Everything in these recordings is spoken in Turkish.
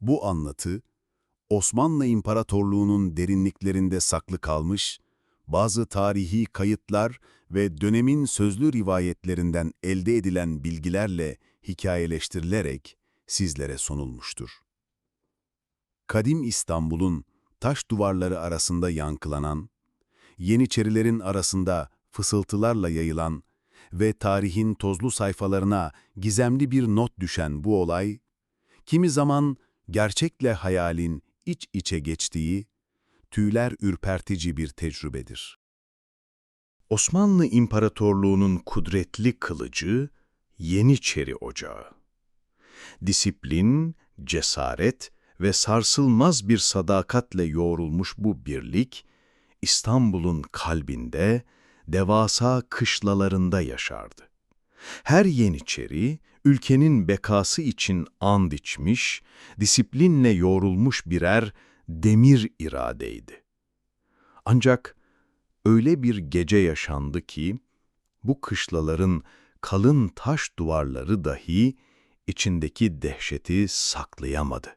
Bu anlatı, Osmanlı İmparatorluğu'nun derinliklerinde saklı kalmış, bazı tarihi kayıtlar ve dönemin sözlü rivayetlerinden elde edilen bilgilerle hikayeleştirilerek sizlere sunulmuştur. Kadim İstanbul'un taş duvarları arasında yankılanan, Yeniçerilerin arasında fısıltılarla yayılan ve tarihin tozlu sayfalarına gizemli bir not düşen bu olay, kimi zaman gerçekle hayalin iç içe geçtiği, tüyler ürpertici bir tecrübedir. Osmanlı İmparatorluğu'nun kudretli kılıcı Yeniçeri Ocağı. Disiplin, cesaret ve sarsılmaz bir sadakatle yoğrulmuş bu birlik, İstanbul'un kalbinde, devasa kışlalarında yaşardı. Her Yeniçeri, ülkenin bekası için and içmiş, disiplinle yoğrulmuş birer demir iradeydi. Ancak öyle bir gece yaşandı ki, bu kışlaların kalın taş duvarları dahi içindeki dehşeti saklayamadı.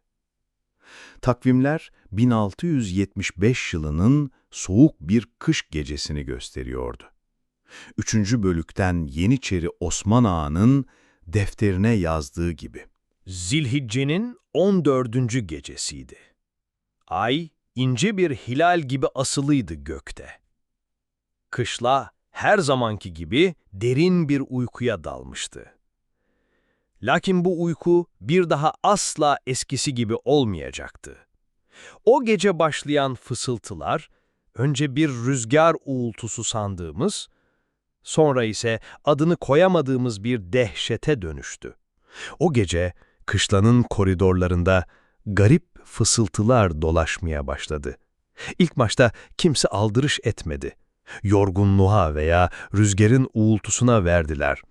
Takvimler 1675 yılının soğuk bir kış gecesini gösteriyordu. Üçüncü bölükten Yeniçeri Osman Ağa'nın defterine yazdığı gibi. Zilhicce'nin 14. gecesiydi. Ay ince bir hilal gibi asılıydı gökte. Kışla her zamanki gibi derin bir uykuya dalmıştı. Lakin bu uyku bir daha asla eskisi gibi olmayacaktı. O gece başlayan fısıltılar, önce bir rüzgar uğultusu sandığımız, sonra ise adını koyamadığımız bir dehşete dönüştü. O gece kışlanın koridorlarında garip fısıltılar dolaşmaya başladı. İlk başta kimse aldırış etmedi. Yorgunluğa veya rüzgarın uğultusuna verdiler.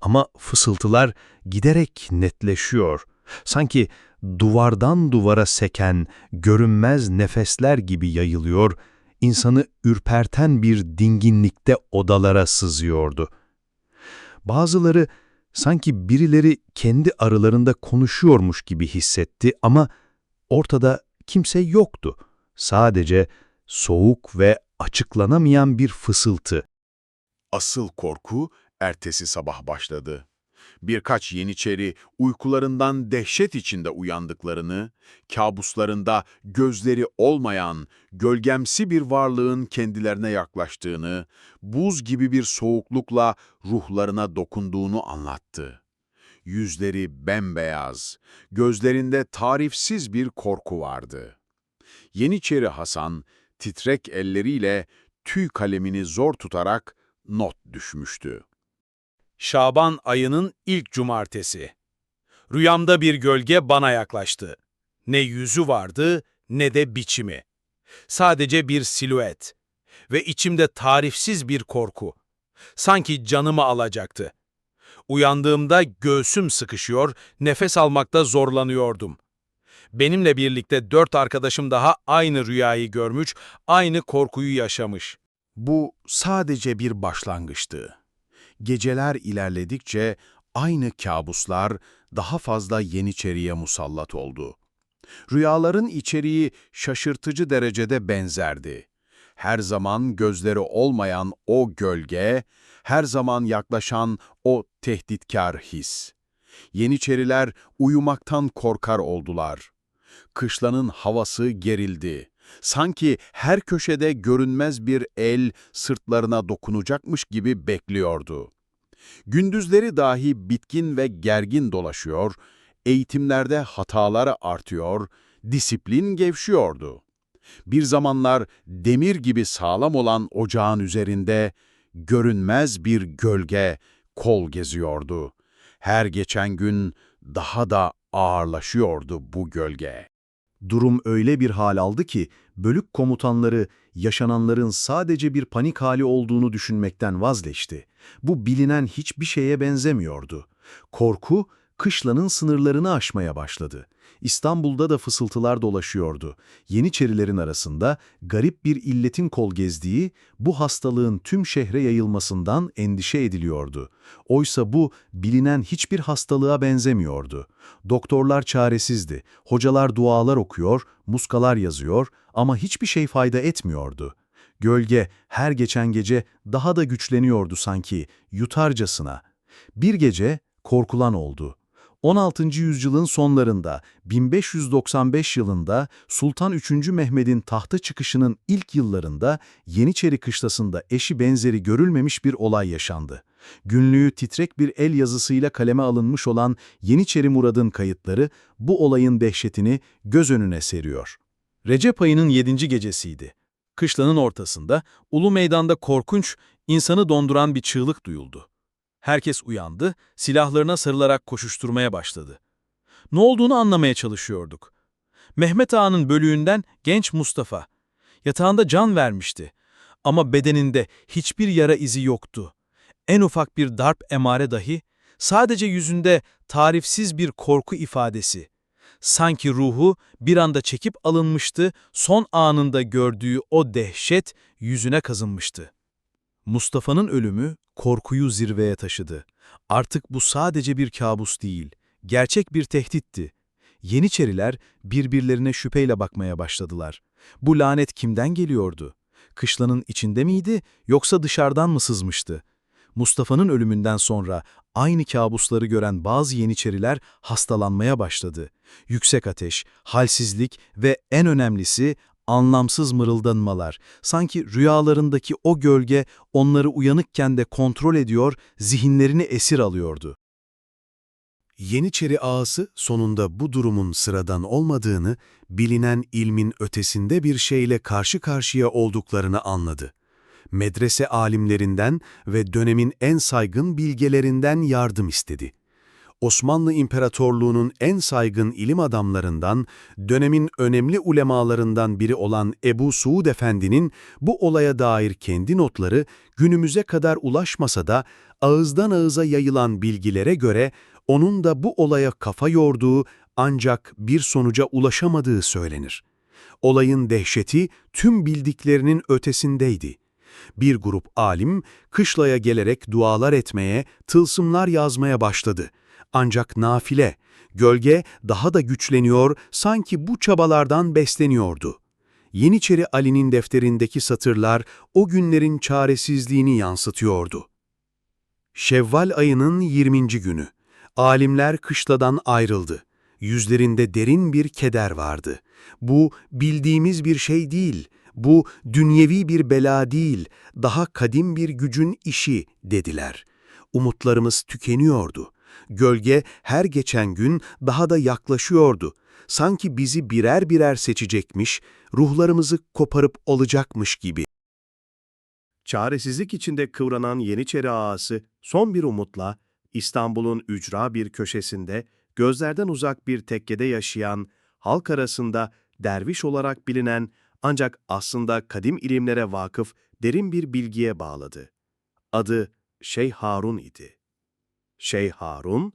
Ama fısıltılar giderek netleşiyor. Sanki duvardan duvara seken görünmez nefesler gibi yayılıyor, insanı ürperten bir dinginlikte odalara sızıyordu. Bazıları sanki birileri kendi aralarında konuşuyormuş gibi hissetti ama ortada kimse yoktu. Sadece soğuk ve açıklanamayan bir fısıltı. Asıl korku ertesi sabah başladı. Birkaç Yeniçeri uykularından dehşet içinde uyandıklarını, kabuslarında gözleri olmayan, gölgemsi bir varlığın kendilerine yaklaştığını, buz gibi bir soğuklukla ruhlarına dokunduğunu anlattı. Yüzleri bembeyaz, gözlerinde tarifsiz bir korku vardı. Yeniçeri Hasan, titrek elleriyle tüy kalemini zor tutarak not düşmüştü. Şaban ayının ilk cumartesi. Rüyamda bir gölge bana yaklaştı. Ne yüzü vardı ne de biçimi. Sadece bir silüet. Ve içimde tarifsiz bir korku. Sanki canımı alacaktı. Uyandığımda göğsüm sıkışıyor, nefes almakta zorlanıyordum. Benimle birlikte dört arkadaşım daha aynı rüyayı görmüş, aynı korkuyu yaşamış. Bu sadece bir başlangıçtı. Geceler ilerledikçe aynı kabuslar daha fazla Yeniçeri'ye musallat oldu. Rüyaların içeriği şaşırtıcı derecede benzerdi. Her zaman gözleri olmayan o gölge, her zaman yaklaşan o tehditkar his. Yeniçeriler uyumaktan korkar oldular. Kışlanın havası gerildi. Sanki her köşede görünmez bir el sırtlarına dokunacakmış gibi bekliyordu. Gündüzleri dahi bitkin ve gergin dolaşıyor, eğitimlerde hataları artıyor, disiplin gevşiyordu. Bir zamanlar demir gibi sağlam olan ocağın üzerinde görünmez bir gölge kol geziyordu. Her geçen gün daha da ağırlaşıyordu bu gölge. Durum öyle bir hal aldı ki bölük komutanları yaşananların sadece bir panik hali olduğunu düşünmekten vazgeçti. Bu bilinen hiçbir şeye benzemiyordu. Korku kışlanın sınırlarını aşmaya başladı. İstanbul'da da fısıltılar dolaşıyordu. Yeniçerilerin arasında garip bir illetin kol gezdiği, bu hastalığın tüm şehre yayılmasından endişe ediliyordu. Oysa bu bilinen hiçbir hastalığa benzemiyordu. Doktorlar çaresizdi, hocalar dualar okuyor, muskalar yazıyor ama hiçbir şey fayda etmiyordu. Gölge her geçen gece daha da güçleniyordu sanki, yutarcasına. Bir gece korkulan oldu. 16. yüzyılın sonlarında 1595 yılında Sultan 3. Mehmet'in tahta çıkışının ilk yıllarında Yeniçeri kışlasında eşi benzeri görülmemiş bir olay yaşandı. Günlüğü titrek bir el yazısıyla kaleme alınmış olan Yeniçeri Murad'ın kayıtları bu olayın dehşetini göz önüne seriyor. Recep ayının 7. gecesiydi. Kışlanın ortasında, ulu meydanda korkunç, insanı donduran bir çığlık duyuldu. Herkes uyandı, silahlarına sarılarak koşuşturmaya başladı. Ne olduğunu anlamaya çalışıyorduk. Mehmet Ağa'nın bölüğünden genç Mustafa. Yatağında can vermişti. Ama bedeninde hiçbir yara izi yoktu. En ufak bir darp emare dahi, sadece yüzünde tarifsiz bir korku ifadesi. Sanki ruhu bir anda çekip alınmıştı, son anında gördüğü o dehşet yüzüne kazınmıştı. Mustafa'nın ölümü korkuyu zirveye taşıdı. Artık bu sadece bir kabus değil, gerçek bir tehditti. Yeniçeriler birbirlerine şüpheyle bakmaya başladılar. Bu lanet kimden geliyordu? Kışlanın içinde miydi yoksa dışarıdan mı sızmıştı? Mustafa'nın ölümünden sonra aynı kabusları gören bazı Yeniçeriler hastalanmaya başladı. Yüksek ateş, halsizlik ve en önemlisi anlamsız mırıldanmalar. Sanki rüyalarındaki o gölge onları uyanıkken de kontrol ediyor, zihinlerini esir alıyordu. Yeniçeri ağası sonunda bu durumun sıradan olmadığını, bilinen ilmin ötesinde bir şeyle karşı karşıya olduklarını anladı. Medrese alimlerinden ve dönemin en saygın bilgelerinden yardım istedi. Osmanlı İmparatorluğu'nun en saygın ilim adamlarından, dönemin önemli ulemalarından biri olan Ebu Suud Efendi'nin bu olaya dair kendi notları günümüze kadar ulaşmasa da ağızdan ağıza yayılan bilgilere göre onun da bu olaya kafa yorduğu ancak bir sonuca ulaşamadığı söylenir. Olayın dehşeti tüm bildiklerinin ötesindeydi. Bir grup alim kışlaya gelerek dualar etmeye, tılsımlar yazmaya başladı. Ancak nafile, gölge daha da güçleniyor, sanki bu çabalardan besleniyordu. Yeniçeri Ali'nin defterindeki satırlar o günlerin çaresizliğini yansıtıyordu. Şevval ayının 20. günü. Alimler kışladan ayrıldı. Yüzlerinde derin bir keder vardı. Bu bildiğimiz bir şey değil, bu dünyevi bir bela değil, daha kadim bir gücün işi dediler. Umutlarımız tükeniyordu. Gölge her geçen gün daha da yaklaşıyordu. Sanki bizi birer birer seçecekmiş, ruhlarımızı koparıp olacakmış gibi. Çaresizlik içinde kıvranan Yeniçeri ağası son bir umutla İstanbul'un ücra bir köşesinde gözlerden uzak bir tekkede yaşayan, halk arasında derviş olarak bilinen ancak aslında kadim ilimlere vakıf derin bir bilgiye bağladı. Adı Şeyh Harun idi. Şeyh Harun,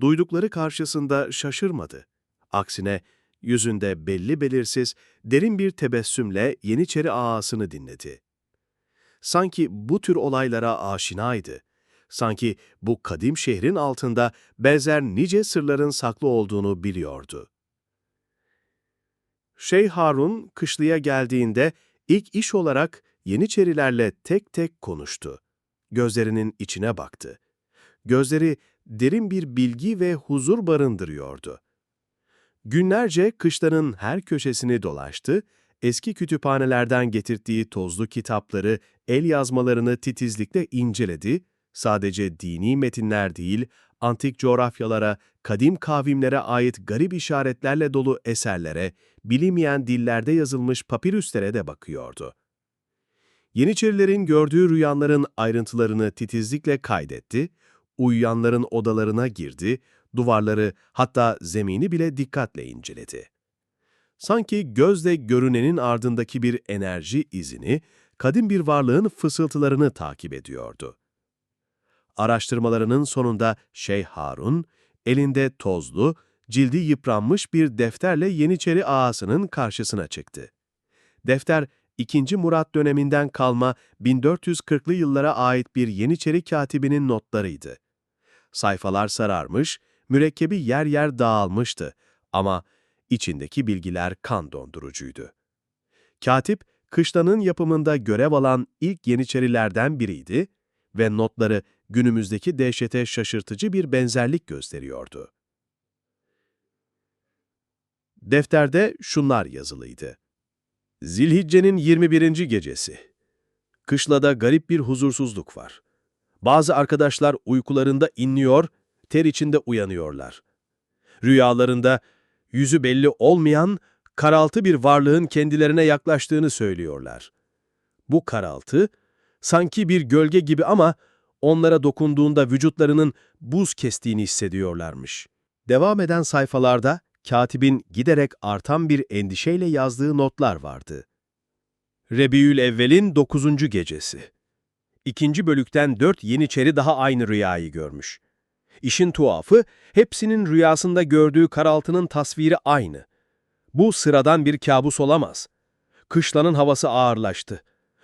duydukları karşısında şaşırmadı. Aksine yüzünde belli belirsiz derin bir tebessümle Yeniçeri ağasını dinledi. Sanki bu tür olaylara aşinaydı. Sanki bu kadim şehrin altında benzer nice sırların saklı olduğunu biliyordu. Şeyh Harun kışlaya geldiğinde ilk iş olarak Yeniçerilerle tek tek konuştu. Gözlerinin içine baktı. Gözleri derin bir bilgi ve huzur barındırıyordu. Günlerce kışlanın her köşesini dolaştı, eski kütüphanelerden getirdiği tozlu kitapları, el yazmalarını titizlikle inceledi, sadece dini metinler değil, antik coğrafyalara, kadim kavimlere ait garip işaretlerle dolu eserlere, bilinmeyen dillerde yazılmış papirüslere de bakıyordu. Yeniçerilerin gördüğü rüyanların ayrıntılarını titizlikle kaydetti, uyuyanların odalarına girdi, duvarları hatta zemini bile dikkatle inceledi. Sanki gözle görünenin ardındaki bir enerji izini, kadim bir varlığın fısıltılarını takip ediyordu. Araştırmalarının sonunda Şeyh Harun, elinde tozlu, cildi yıpranmış bir defterle Yeniçeri ağasının karşısına çıktı. Defter, 2. Murat döneminden kalma 1440'lı yıllara ait bir Yeniçeri katibinin notlarıydı. Sayfalar sararmış, mürekkebi yer yer dağılmıştı ama içindeki bilgiler kan dondurucuydu. Katip, kışlanın yapımında görev alan ilk Yeniçerilerden biriydi ve notları günümüzdeki dehşete şaşırtıcı bir benzerlik gösteriyordu. Defterde şunlar yazılıydı. Zilhicce'nin 21. gecesi. Kışlada garip bir huzursuzluk var. Bazı arkadaşlar uykularında inliyor, ter içinde uyanıyorlar. Rüyalarında yüzü belli olmayan karaltı bir varlığın kendilerine yaklaştığını söylüyorlar. Bu karaltı sanki bir gölge gibi ama onlara dokunduğunda vücutlarının buz kestiğini hissediyorlarmış. Devam eden sayfalarda katibin giderek artan bir endişeyle yazdığı notlar vardı. Rebiül Evvel'in 9. gecesi. İkinci bölükten dört Yeniçeri daha aynı rüyayı görmüş. İşin tuhafı, hepsinin rüyasında gördüğü karaltının tasviri aynı. Bu sıradan bir kabus olamaz. Kışlanın havası ağırlaştı.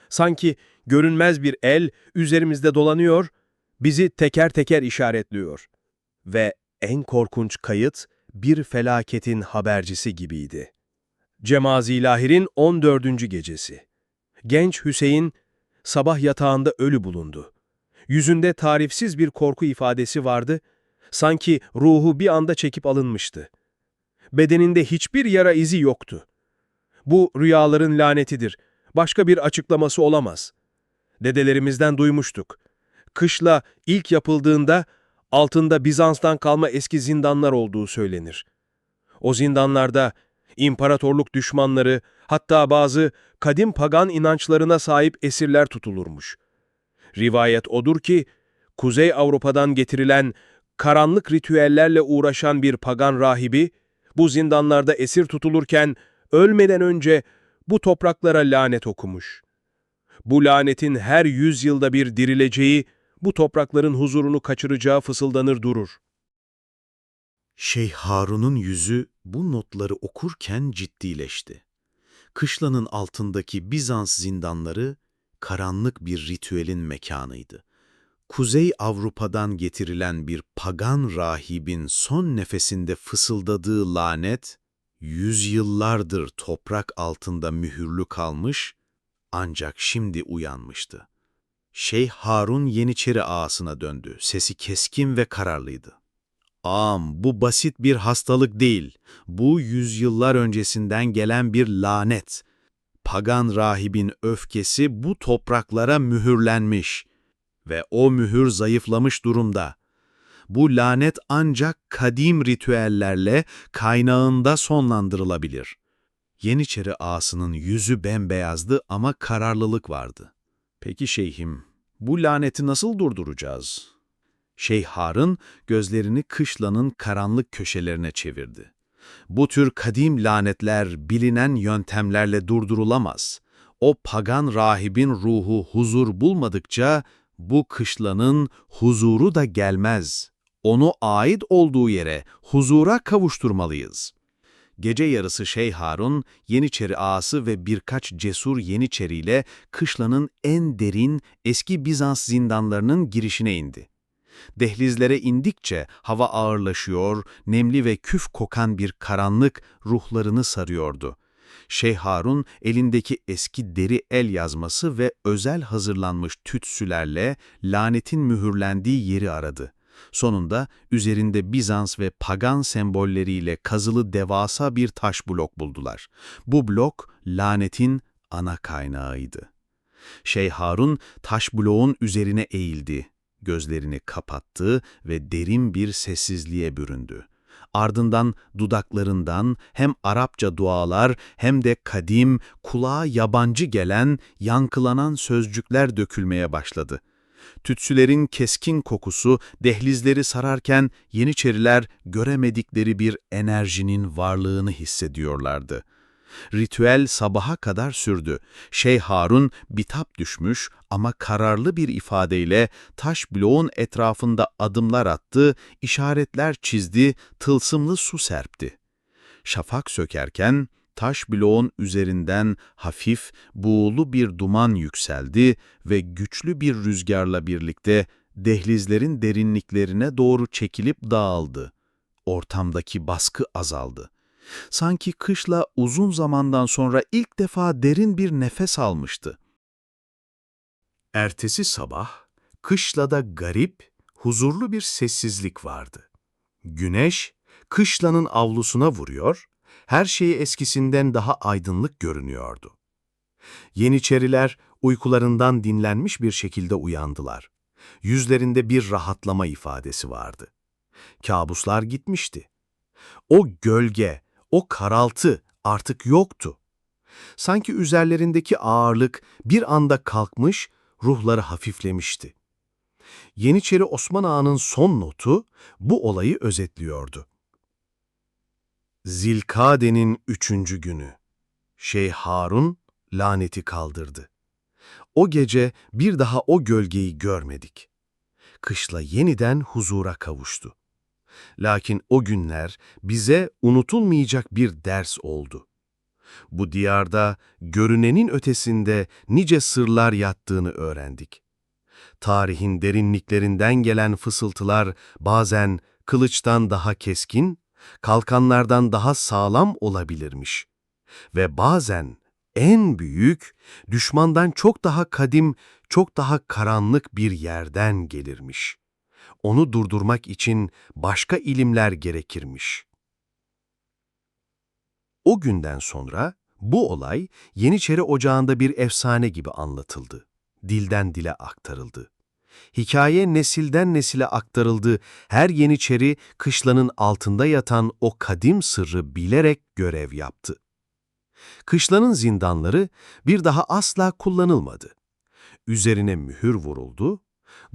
Sanki görünmez bir el üzerimizde dolanıyor, bizi teker teker işaretliyor. Ve en korkunç kayıt bir felaketin habercisi gibiydi. Cemazilahir'in 14. gecesi. Genç Hüseyin sabah yatağında ölü bulundu. Yüzünde tarifsiz bir korku ifadesi vardı, sanki ruhu bir anda çekip alınmıştı. Bedeninde hiçbir yara izi yoktu. Bu rüyaların lanetidir. Başka bir açıklaması olamaz. Dedelerimizden duymuştuk. Kışla ilk yapıldığında altında Bizans'tan kalma eski zindanlar olduğu söylenir. O zindanlarda imparatorluk düşmanları, hatta bazı kadim pagan inançlarına sahip esirler tutulurmuş. Rivayet odur ki, Kuzey Avrupa'dan getirilen karanlık ritüellerle uğraşan bir pagan rahibi, bu zindanlarda esir tutulurken ölmeden önce bu topraklara lanet okumuş. Bu lanetin her yüzyılda bir dirileceği, bu toprakların huzurunu kaçıracağı fısıldanır durur. Şeyh Harun'un yüzü bu notları okurken ciddileşti. Kışlanın altındaki Bizans zindanları karanlık bir ritüelin mekanıydı. Kuzey Avrupa'dan getirilen bir pagan rahibin son nefesinde fısıldadığı lanet, yüzyıllardır toprak altında mühürlü kalmış, ancak şimdi uyanmıştı. Şeyh Harun Yeniçeri ağasına döndü, sesi keskin ve kararlıydı. Ağam, bu basit bir hastalık değil. Bu yüzyıllar öncesinden gelen bir lanet. Pagan rahibin öfkesi bu topraklara mühürlenmiş ve o mühür zayıflamış durumda. Bu lanet ancak kadim ritüellerle kaynağında sonlandırılabilir. Yeniçeri ağasının yüzü bembeyazdı ama kararlılık vardı. Peki şeyhim, bu laneti nasıl durduracağız? Şeyh Harun gözlerini kışlanın karanlık köşelerine çevirdi. Bu tür kadim lanetler bilinen yöntemlerle durdurulamaz. O pagan rahibin ruhu huzur bulmadıkça bu kışlanın huzuru da gelmez. Onu ait olduğu yere huzura kavuşturmalıyız. Gece yarısı Şeyh Harun, Yeniçeri ağası ve birkaç cesur Yeniçeri ile kışlanın en derin eski Bizans zindanlarının girişine indi. Dehlizlere indikçe hava ağırlaşıyor, nemli ve küf kokan bir karanlık ruhlarını sarıyordu. Şeyh Harun elindeki eski deri el yazması ve özel hazırlanmış tütsülerle lanetin mühürlendiği yeri aradı. Sonunda üzerinde Bizans ve pagan sembolleriyle kazılı devasa bir taş blok buldular. Bu blok lanetin ana kaynağıydı. Şeyh Harun taş bloğun üzerine eğildi gözlerini kapattı ve derin bir sessizliğe büründü. Ardından dudaklarından hem Arapça dualar hem de kadim, kulağa yabancı gelen, yankılanan sözcükler dökülmeye başladı. Tütsülerin keskin kokusu dehlizleri sararken Yeniçeriler göremedikleri bir enerjinin varlığını hissediyorlardı. Ritüel sabaha kadar sürdü. Şeyh Harun bitap düşmüş ama kararlı bir ifadeyle taş bloğun etrafında adımlar attı, işaretler çizdi, tılsımlı su serpti. Şafak sökerken taş bloğun üzerinden hafif, buğulu bir duman yükseldi ve güçlü bir rüzgarla birlikte dehlizlerin derinliklerine doğru çekilip dağıldı. Ortamdaki baskı azaldı. Sanki kışla uzun zamandan sonra ilk defa derin bir nefes almıştı. Ertesi sabah, kışlada garip, huzurlu bir sessizlik vardı. Güneş, kışlanın avlusuna vuruyor, her şeyi eskisinden daha aydınlık görünüyordu. Yeniçeriler uykularından dinlenmiş bir şekilde uyandılar. Yüzlerinde bir rahatlama ifadesi vardı. Kabuslar gitmişti. O gölge, o karaltı artık yoktu. Sanki üzerlerindeki ağırlık bir anda kalkmış, ruhları hafiflemişti. Yeniçeri Osman Ağa'nın son notu bu olayı özetliyordu. Zilkade'nin üçüncü günü. Şeyh Harun laneti kaldırdı. O gece bir daha o gölgeyi görmedik. Kışla yeniden huzura kavuştu. Lakin o günler bize unutulmayacak bir ders oldu. Bu diyarda görünenin ötesinde nice sırlar yattığını öğrendik. Tarihin derinliklerinden gelen fısıltılar bazen kılıçtan daha keskin, kalkanlardan daha sağlam olabilirmiş. Ve bazen en büyük, düşmandan çok daha kadim, çok daha karanlık bir yerden gelirmiş. Onu durdurmak için başka ilimler gerekirmiş. O günden sonra bu olay Yeniçeri Ocağı'nda bir efsane gibi anlatıldı. Dilden dile aktarıldı. Hikaye nesilden nesile aktarıldı. Her Yeniçeri kışlanın altında yatan o kadim sırrı bilerek görev yaptı. Kışlanın zindanları bir daha asla kullanılmadı. Üzerine mühür vuruldu,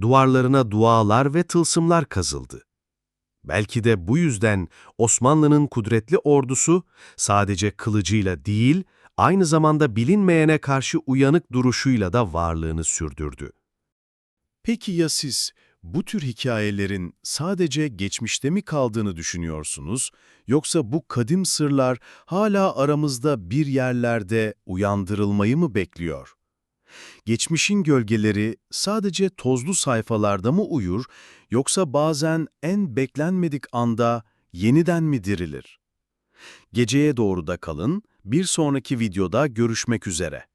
duvarlarına dualar ve tılsımlar kazıldı. Belki de bu yüzden Osmanlı'nın kudretli ordusu sadece kılıcıyla değil, aynı zamanda bilinmeyene karşı uyanık duruşuyla da varlığını sürdürdü. Peki ya siz bu tür hikayelerin sadece geçmişte mi kaldığını düşünüyorsunuz, yoksa bu kadim sırlar hala aramızda bir yerlerde uyandırılmayı mı bekliyor? Geçmişin gölgeleri sadece tozlu sayfalarda mı uyur, yoksa bazen en beklenmedik anda yeniden mi dirilir? Geceye doğru da kalın, bir sonraki videoda görüşmek üzere.